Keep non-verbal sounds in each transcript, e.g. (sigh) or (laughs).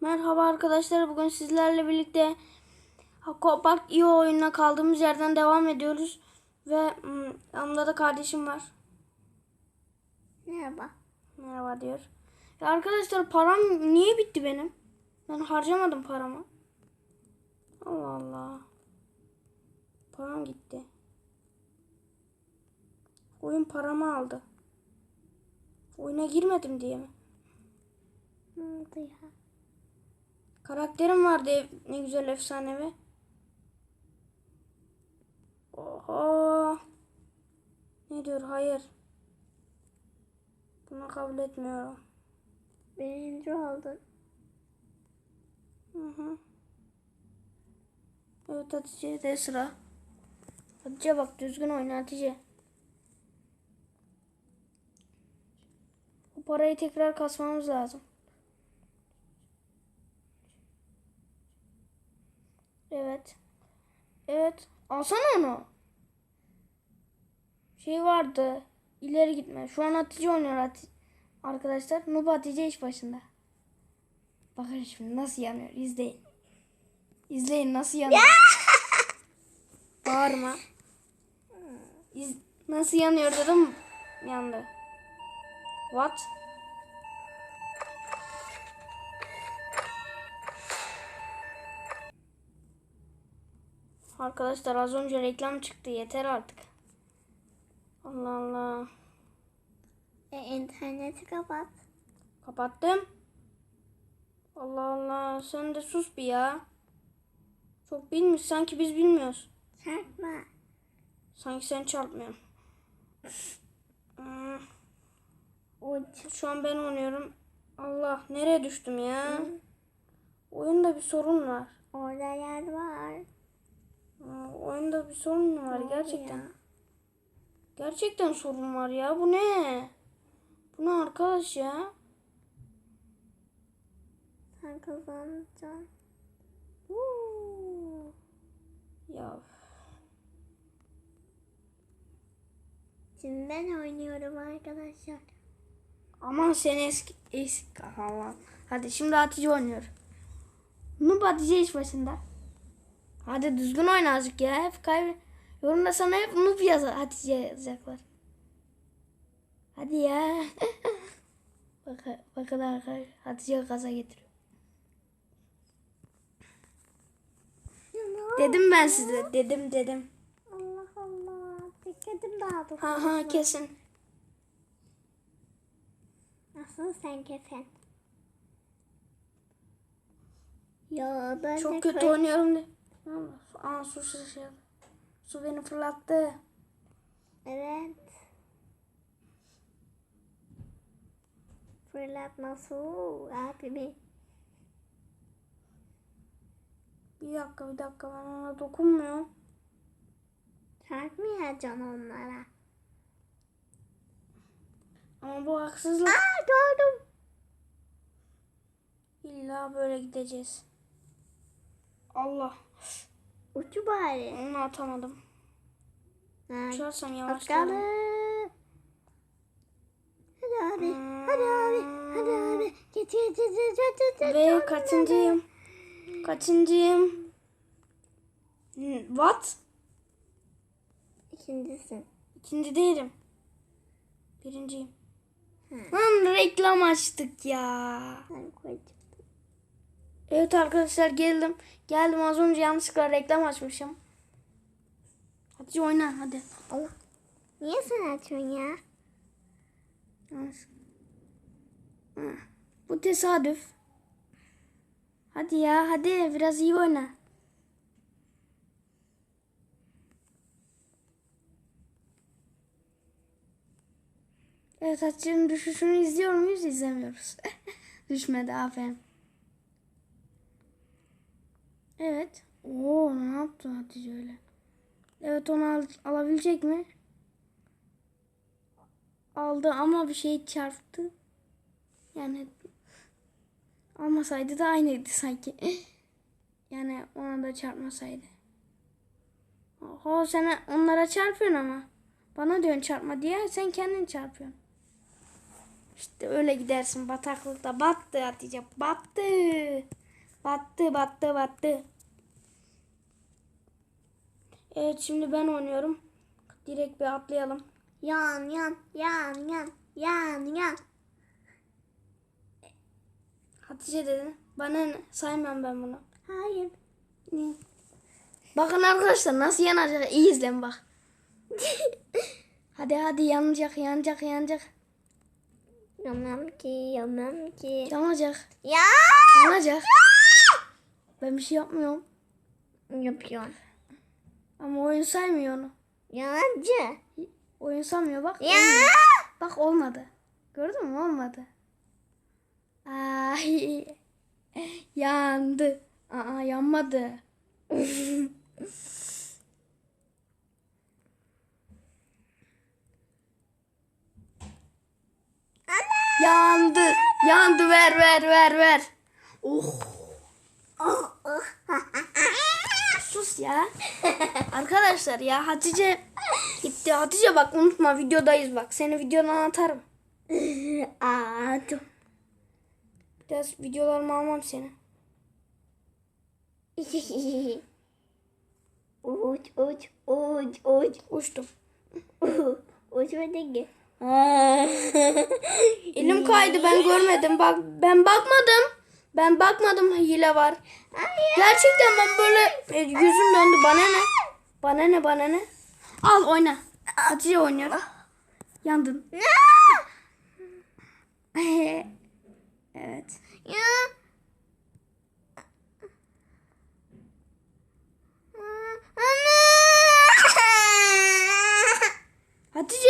Merhaba arkadaşlar. Bugün sizlerle birlikte Aquapark iyi oyununa kaldığımız yerden devam ediyoruz. Ve hmm, yanımda da kardeşim var. Merhaba. Merhaba diyor. Ya arkadaşlar param niye bitti benim? Ben harcamadım paramı. Allah Allah. Param gitti. Oyun paramı aldı. Oyuna girmedim diye mi? Ne oldu ya? Karakterim vardı ev- ne güzel efsanevi. Oha. Ne diyor? Hayır. Bunu kabul etmiyorum. Birinci oldun. Hı hı. Evet Hatice'de sıra. Hatice bak düzgün oyna Hatice. Bu parayı tekrar kasmamız lazım. Evet. Evet. Alsana onu. Şey vardı. İleri gitme. Şu an Hatice oynuyor Hatice. Arkadaşlar Noob Hatice iş başında. Bakın şimdi nasıl yanıyor. İzleyin. İzleyin nasıl yanıyor. (laughs) Bağırma. İz, nasıl yanıyor dedim. Yandı. What? Arkadaşlar az önce reklam çıktı. Yeter artık. Allah Allah. E, interneti kapat. Kapattım. Allah Allah. Sen de sus bir ya. Çok bilmiş. Sanki biz bilmiyoruz. Çarpma. Sanki sen çarpmıyorsun. Uç. Şu an ben oynuyorum. Allah nereye düştüm ya? Oyunda bir sorun var. Orada yer var. Aa, Oyunda bir sorun var Ne gerçekten. ya? Gerçekten sorun var ya. Bu ne? Bu ne arkadaş ya? Sen kazanacaksın. Woo. Ya Şimdi ben oynuyorum arkadaşlar. aman sen eski eski Allah. Hadi şimdi Hatice oynuyor. Noob Hatice iş başında. Hadi düzgün oyna azıcık ya. Hep kaybe. Yorumda sana hep noob yaz Hatice yazacaklar. Hadi ya. (laughs) Bak, bakın arkadaşlar Hatice gaza getiriyor. Dedim ben size. Dedim dedim. Allah Allah. Dikkatim dağıldı. Ha ha kesin. Nasıl sen kefen? Ya ben Çok kötü oynuyorum de. Aa su şişiyor. Su beni fırlattı. Evet. Fırlatma su abimi. Bir dakika bir dakika ben ona dokunmuyorum. Çarpmayacaksın onlara. Ama bu haksızlık. Aa gördüm. İlla böyle gideceğiz. Allah. Uçu bari. Onu atamadım. Ha, Uçarsam yavaşlarım. Hadi abi. Hadi abi. Hadi abi. Geç geç geç geç geç. Ve kaçıncıyım? Kaçıncıyım? Hmm, What? İkincisin. İkinci değilim. Birinciyim. Lan reklam açtık ya. Ben koyacağım. Evet arkadaşlar geldim. Geldim az önce yanlışlıkla reklam açmışım. Hadi oyna hadi. Allah. Niye sen açıyorsun ya? Bu tesadüf. Hadi ya hadi biraz iyi oyna. Evet Hatice'nin düşüşünü izliyor muyuz? İzlemiyoruz. (laughs) Düşmedi aferin. Evet. Oo ne yaptı Hatice öyle? Evet onu al- alabilecek mi? Aldı ama bir şey çarptı. Yani almasaydı da aynıydı sanki. (laughs) Yani ona da çarpmasaydı. Oho sen onlara çarpıyorsun ama. Bana diyorsun çarpma diye sen kendin çarpıyorsun. İşte öyle gidersin bataklıkta. Battı Hatice. Battı. Battı battı battı. Evet şimdi ben oynuyorum. Direkt bir atlayalım. Yan yan yan yan yan yan. Hatice dedi. Bana ne? Saymam ben bunu. Hayır. Niye? Bakın arkadaşlar nasıl yanacak. İyi izleyin bak. (laughs) Hadi hadi yanacak yanacak yanacak. Yamam ki yamam ki. Yanacak. Ya. Yanacak. Ben bir şey yapmıyorum. Yapıyorum. Ama oyun saymıyor onu. Yancı. Oyun saymıyor bak. Ya. olmadı. Bak olmadı. Gördün mü olmadı. Ay. (laughs) Yandı. Aa yanmadı. (laughs) Yandı. Yandı ver ver ver ver. Oh. Sus ya. Arkadaşlar ya Hatice gitti. Hatice bak unutma videodayız bak. Seni videodan atarım. Dur. Biraz videolarımı almam seni. uç uç uç uç Uçtum. uçmadın ki. Elim kaydı ben görmedim. Bak ben bakmadım. Ben bakmadım hile var. Gerçekten ben böyle e, yüzüm döndü. Bana ne? Bana ne bana ne? Al oyna. Hatice oynuyor. Yandın. (laughs) evet. Hatice.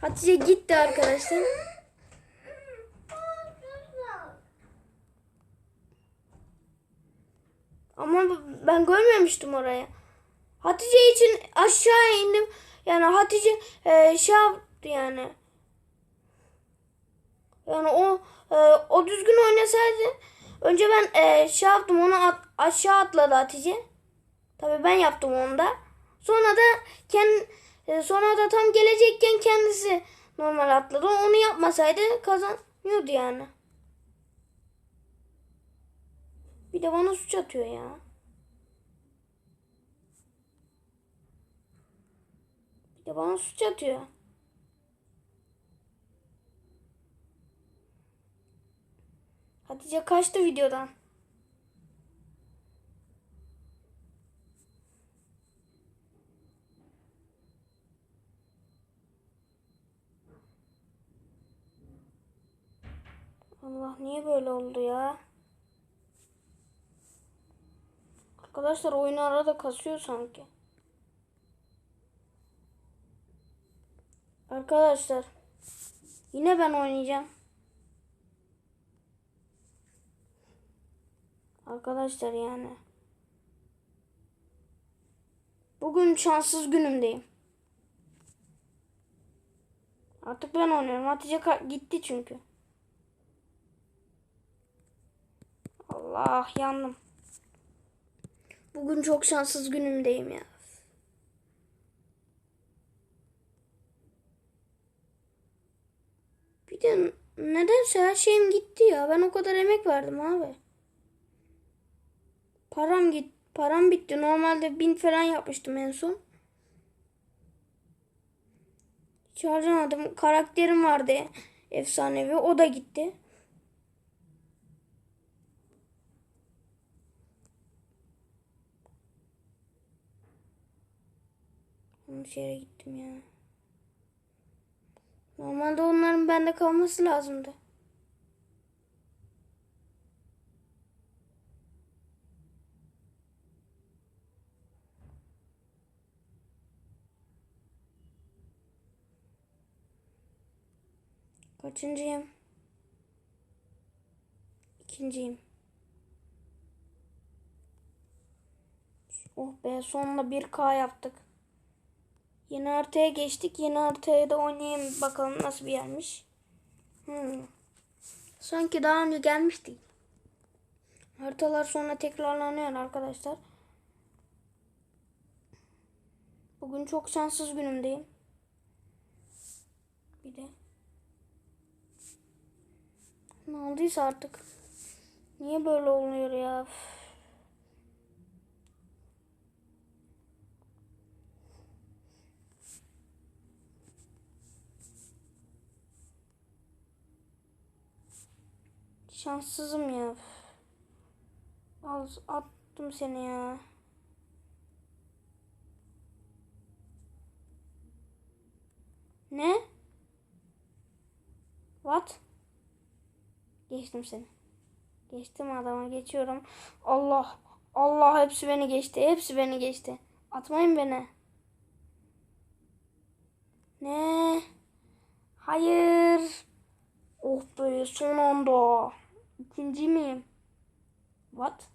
Hatice gitti arkadaşlar. Ben görmemiştim oraya. Hatice için aşağı indim. Yani Hatice e, şey yaptı yani. Yani o e, o düzgün oynasaydı önce ben e, şey yaptım onu at- aşağı atladı Hatice. Tabii ben yaptım onu da. Sonra da kend, e, sonra da tam gelecekken kendisi normal atladı. Onu yapmasaydı kazanıyordu yani. Bir de bana suç atıyor ya. De bana suç atıyor. Hatice kaçtı videodan. Allah niye böyle oldu ya? Arkadaşlar oyunu arada kasıyor sanki. Arkadaşlar yine ben oynayacağım. Arkadaşlar yani. Bugün şanssız günümdeyim. Artık ben oynuyorum. Hatice gitti çünkü. Allah yandım. Bugün çok şanssız günümdeyim ya. De nedense her şeyim gitti ya. Ben o kadar emek verdim abi. Param git, param bitti. Normalde bin falan yapmıştım en son. Hiç harcamadım. Karakterim vardı efsanevi. O da gitti. Yanlış yere gittim ya. Normalde onların bende kalması lazımdı. Kaçıncıyım? İkinciyim. Oh be sonunda 1K yaptık. Yeni haritaya geçtik. Yeni haritaya da oynayayım bakalım nasıl bir yermiş. Hmm. Sanki daha önce gelmiştik. Haritalar sonra tekrarlanıyor arkadaşlar. Bugün çok şanssız günümdeyim. Bir de Ne olduysa artık. Niye böyle oluyor ya? Üf. Şanssızım ya. Al attım seni ya. Ne? What? Geçtim seni. Geçtim adama geçiyorum. Allah. Allah hepsi beni geçti. Hepsi beni geçti. Atmayın beni. Ne? Hayır. Oh be son anda. İkinci miyim? What?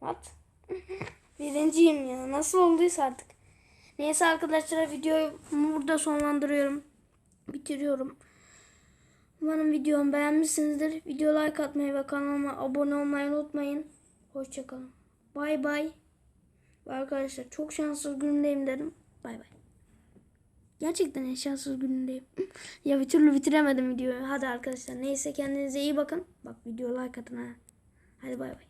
What? (laughs) Birinciyim ya. Nasıl olduysa artık. Neyse arkadaşlar videoyu burada sonlandırıyorum. Bitiriyorum. Umarım videomu beğenmişsinizdir. Video like atmayı ve kanalıma abone olmayı unutmayın. Hoşçakalın. Bay bay. Arkadaşlar çok şanssız günündeyim dedim. Bay bay. Gerçekten en şanssız günündeyim. (laughs) ya bir türlü bitiremedim videoyu. Hadi arkadaşlar neyse kendinize iyi bakın. Bak video like atın ha. Hadi bay bay.